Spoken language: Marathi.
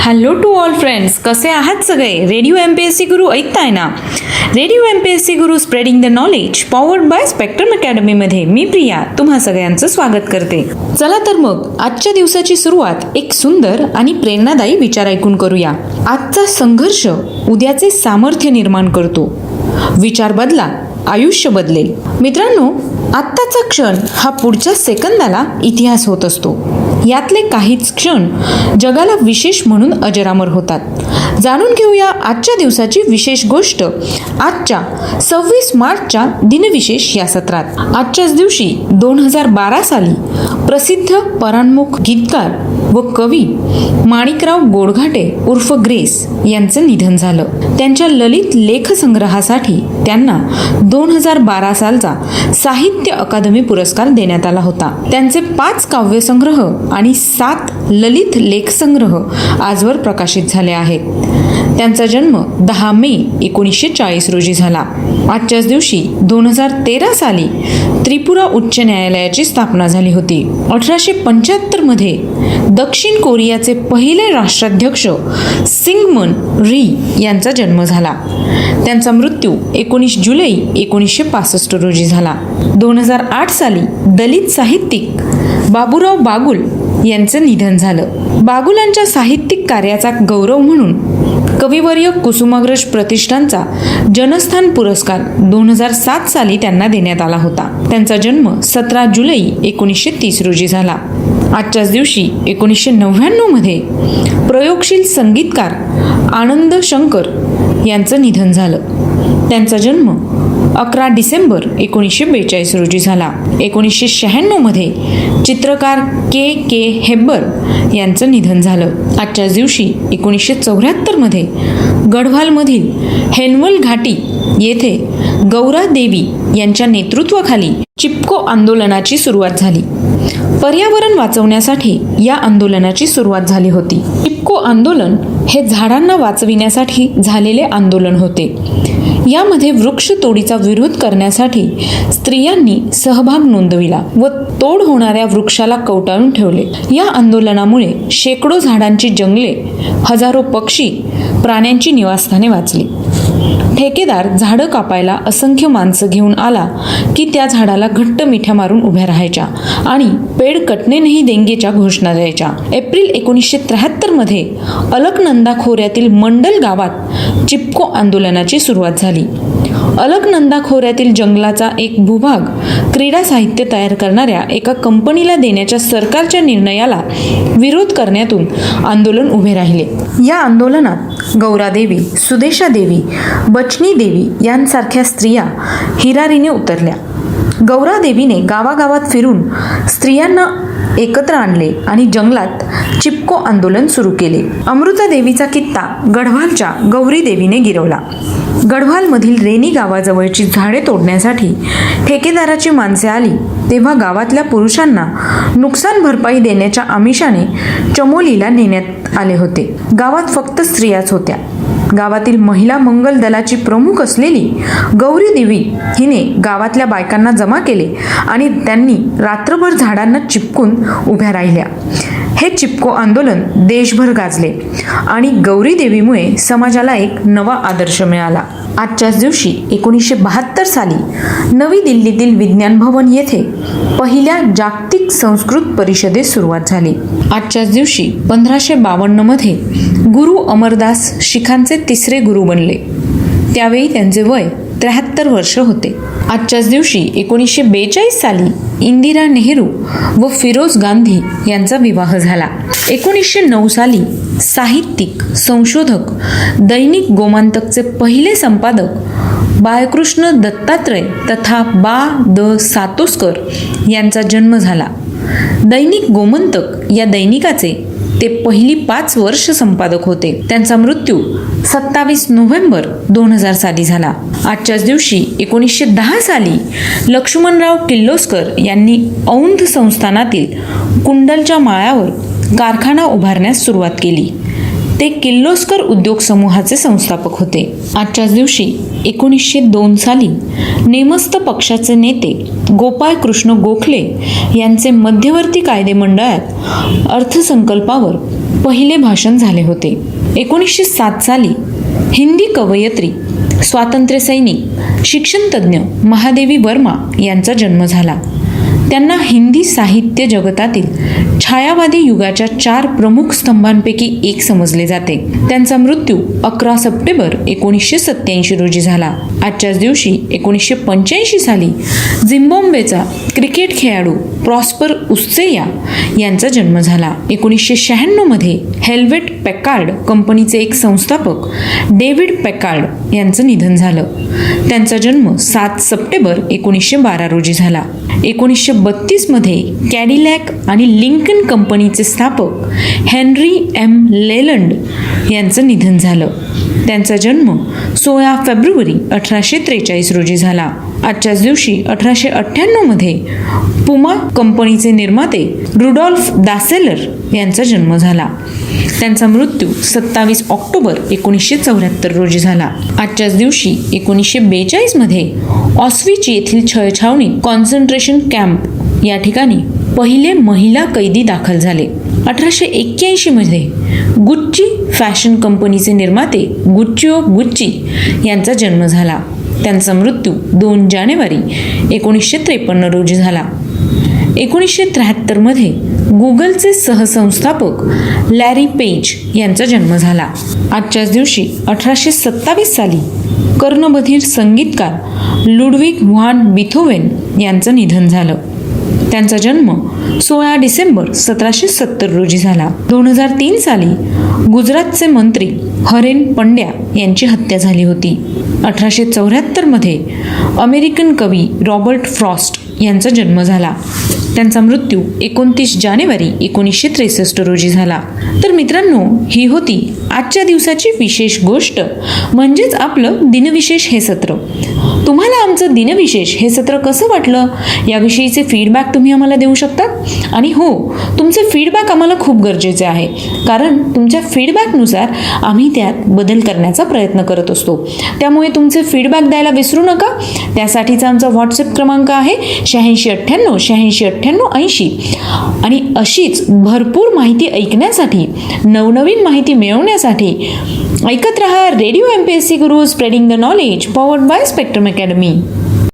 हॅलो टू ऑल फ्रेंड्स कसे आहात सगळे? Radio M P S C Guru ऐकताय ना? Radio M P S C Guru spreading the knowledge powered by spectrum अकॅडमीमध्ये मी प्रिया तुम्हा सगळ्यांचं स्वागत करते. चला तर मग आजच्या दिवसाची सुरुवात एक सुंदर आणि प्रेरणादायी विचार ऐकून करूया. आजचा संघर्ष उद्याचे सामर्थ्य निर्माण करतो. विचार बदला आयुष्य बदलेल. मित्रांनो आत्ताचा क्षण हा पुढच्या सेकंदाला इतिहास होत असतो. यातले काहीच क्षण जगाला विशेष म्हणून अजरामर होतात. जाणून घेऊया आजच्या दिवसाची विशेष गोष्ट. आजच्या सव्वीस मार्चच्या दिनविशेष या सत्रात. आजच्याच दिवशी दोन हजार बारा साली प्रसिद्ध पराणमुख गीतकार व कवी माणिकराव गोडघाटे उर्फ ग्रेस यांचं निधन झालं. त्यांच्या ललित लेखसंग्रहासाठी त्यांना दोन हजार बारा सालचा साहित्य अकादमी पुरस्कार देण्यात आला होता. त्यांचे पाच काव्यसंग्रह आणि सात ललित लेखसंग्रह आजवर प्रकाशित झाले आहेत. त्यांचा जन्म दहा मे एकोणीसशे चाळीस रोजी झाला. आजच्याच दिवशी दोन हजार तेरा साली त्रिपुरा उच्च न्यायालयाची स्थापना झाली होती. अठराशे पंच्याहत्तरमध्ये दक्षिण कोरियाचे पहिले राष्ट्राध्यक्ष सिंगमन री यांचा जन्म झाला. त्यांचा मृत्यू एकोणीस जुलै एकोणीसशे पासष्ट रोजी झाला. दोन हजार आठ साली दलित साहित्यिक बाबूराव बागुल यांचं निधन झालं. बागुलांच्या साहित्यिक कार्याचा गौरव म्हणून कविवर्य कुसुमाग्रज प्रतिष्ठानचा जनस्थान पुरस्कार दोन हजार सात साली त्यांना देण्यात आला होता. त्यांचा जन्म सतरा जुलै एकोणीसशे तीस रोजी झाला. आजच्याच दिवशी एकोणीसशे नव्याण्णवमध्ये प्रयोगशील संगीतकार आनंद शंकर यांचं निधन झालं. त्यांचा जन्म अकरा डिसेंबर एकोणीसशे बेचाळीस रोजी झाला. एकोणीसशे शहाण्णवमध्ये चित्रकार के के हेब्बर यांचं निधन झालं. आजच्याच दिवशी एकोणीसशे चौऱ्याहत्तरमध्ये गढवालमधील हेनवल घाटी येथे गौरा देवी यांच्या नेतृत्वाखाली चिपको आंदोलनाची सुरुवात झाली. पर्यावरण वाचवण्यासाठी या आंदोलनाची सुरुवात झाली होती. चिपको आंदोलन हे झाडांना वाचविण्यासाठी झालेले आंदोलन होते. यामध्ये वृक्ष तोडीचा विरोध करण्यासाठी स्त्रियांनी सहभाग नोंदविला व तोड होणाऱ्या वृक्षाला कवटाळून ठेवले. या आंदोलनामुळे शेकडो झाडांची जंगले हजारो पक्षी प्राण्यांची निवासस्थाने वाचली. ठेकेदार झाडं कापायला असंख्य माणसं घेऊन आला की त्या झाडाला घट्ट मिठ्या मारून उभ्या राहायच्या आणि पेड कटणे नाही देंगेच्या घोषणा द्यायच्या. एप्रिल एकोणीसशे त्र्याहत्तरमध्ये अलकनंद खोऱ्यातील मंडल गावात चिपको आंदोलनाची सुरुवात झाली. अलकनंदा खोऱ्यातील जंगलाचा एक भूभाग क्रीडा साहित्य तयार करणाऱ्या एका कंपनीला देण्याच्या सरकारच्या निर्णयाला विरोध करण्यातून आंदोलन उभे राहिले. या आंदोलनात गौरादेवी सुदेशा देवी बचनी देवी यांसारख्या स्त्रिया हिरारीने उतरल्या. गौरादेवीने गावागावात फिरून स्त्रियांना एकत्र आणले आणि जंगलात चिपको आंदोलन सुरू केले. अमृता देवीचा कित्ता गढवालच्या गौरी देवीने गिरवला. गढवालमधील रेनी गावाजवळची झाडे तोडण्यासाठी ठेकेदाराची माणसे आली. तेव्हा गावातल्या पुरुषांना नुकसान भरपाई देण्याच्या आमिषाने चमोलीला नेण्यात आले होते. गावात फक्त स्त्रियाच होत्या. गावातील महिला मंगल दलाची प्रमुख असलेली गौरी देवी हिने गावातल्या बायकांना जमा केले आणि त्यांनी रात्रभर झाडांना चिपकून उभ्या राहिल्या. हे चिपको आंदोलन देशभर गाजले आणि गौरी देवीमुळे समाजाला एक नवा आदर्श मिळाला. आजच्याच दिवशी एकोणीसशे बहात्तर साली नवी दिल्लीतील विज्ञान भवन येथे पहिल्या जागतिक संस्कृत परिषदेस सुरुवात झाली. आजच्याच दिवशी पंधराशे बावन्नमध्ये गुरु अमरदास शिखांचे तिसरे गुरु बनले. त्यावेळी त्यांचे वय त्र्याहत्तर वर्ष होते. आजच्याच दिवशी एकोणीसशे बेचाळीस साली इंदिरा नेहरू व फिरोज गांधी यांचा विवाह झाला. एकोणीसशे नऊ साली साहित्यिक संशोधक दैनिक गोमांतकचे पहिले संपादक बाळकृष्ण दत्तात्रय तथा बा द सातोस्कर यांचा जन्म झाला. दैनिक गोमंतक या दैनिकाचे ते पहिली पाच वर्ष संपादक होते. त्यांचा मृत्यू सत्तावीस नोव्हेंबर दोन हजार साली झाला. आजच्याच दिवशी एकोणीसशे दहा साली लक्ष्मणराव किल्लोस्कर यांनी औंध संस्थानातील कुंडलच्या माळ्यावर कारखाना उभारण्यास सुरुवात केली. ते किर्लोस्कर उद्योग समूहाचे संस्थापक होते. आजच्याच दिवशी एकोणीसशे दोन साली नेमस्त पक्षाचे नेते गोपाळ कृष्ण गोखले यांचे मध्यवर्ती कायदे मंडळात अर्थसंकल्पावर पहिले भाषण झाले होते. एकोणीसशे सात साली हिंदी कवयित्री स्वातंत्र्यसैनिक शिक्षणतज्ज्ञ महादेवी वर्मा यांचा जन्म झाला. त्यांना हिंदी साहित्य जगतातील छायावादी युगाच्या चार प्रमुख स्तंभांपैकी एक समजले जाते. त्यांचा मृत्यू अकरा सप्टेंबर एकोणीसशे सत्याऐंशी रोजी झाला. आजच्याच दिवशी एकोणीसशे पंच्याऐंशी साली झिम्बाब्वेचा क्रिकेट खेळाडू प्रॉस्पर उस्सेया यांचा जन्म झाला. एकोणीसशे शहाण्णवमध्ये हेल्वेट पॅकार्ड कंपनीचे एक संस्थापक डेव्हिड पॅकार्ड यांचं निधन झालं. त्यांचा जन्म सात सप्टेंबर एकोणीसशे बारा रोजी झाला. एकोणीसशे बत्तीसमध्ये कॅडिलॅक आणि लिंकन कंपनीचे स्थापक हेनरी एम लेलंड यांचं निधन झालं. त्यांचा जन्म सोळा फेब्रुवारी अठराशे त्रेचाळीस रोजी झाला. आजच्याच दिवशी अठराशे अठ्ठ्याण्णवमध्ये पुमा कंपनीचे निर्माते रुडॉल्फ दासेलर यांचा जन्म झाला. त्यांचा मृत्यू सत्तावीस ऑक्टोबर एकोणीसशे चौऱ्याहत्तर रोजी झाला. आजच्याच दिवशी एकोणीसशे बेचाळीसमध्ये ऑस्विच येथील छळछावणी कॉन्सन्ट्रेशन कॅम्प या ठिकाणी पहिले महिला कैदी दाखल झाले. अठराशे एक्क्याऐंशीमध्ये गुच्ची फॅशन कंपनीचे निर्माते गुच्ची ऑफ गुच्ची यांचा जन्म झाला. त्यांचा मृत्यू दोन जानेवारी एकोणीसशे त्रेपन्न रोजी झाला. एकोणीसशे त्र्याहत्तरमध्ये गुगलचे सहसंस्थापक लॅरी पेज यांचा जन्म झाला. आजच्याच दिवशी अठराशे सत्तावीस साली कर्णबधीर संगीतकार लुडविक व्हान बिथोवेन यांचं निधन झालं. त्यांचा जन्म सोळा डिसेंबर सतराशे सत्तर रोजी झाला. दोन हजार तीन साली गुजरातचे मंत्री हरेन पंड्या यांची हत्या झाली होती. अठराशे चौऱ्याहत्तरमध्ये अमेरिकन कवी रॉबर्ट फ्रॉस्ट यांचा जन्म झाला. त्यांचा मृत्यू एकोणतीस जानेवारी एकोणीसशे त्रेसष्ट रोजी झाला. तर मित्रांनो ही होती आजच्या दिवसाची विशेष गोष्ट. म्हणजेच आपलं दिनविशेष हे सत्र. तुम्हाला आमचं दिनविशेष हे सत्र कसं वाटलं? याविषयीचे फीडबॅक तुम्ही आम्हाला देऊ शकतात? आणि हो तुमचे फीडबॅक आम्हाला खूप गरजेचे आहे. कारण तुमच्या फीडबॅकनुसार आम्ही त्यात बदल करण्याचा प्रयत्न करत असतो. त्यामुळे तुमचे फीडबॅक द्यायला विसरू नका. त्यासाठीचा आमचा व्हॉट्सअप क्रमांक आहे शहाऐंशी अठ्ठ्याण्णव शहाऐंशी अठ्ठ्याण्णव ऐंशी. आणि अशीच भरपूर माहिती ऐकण्यासाठी नवनवीन माहिती मिळवण्यासाठी ऐकत रहा radio M P S C Guru spreading the knowledge powered by Spectrum Academy.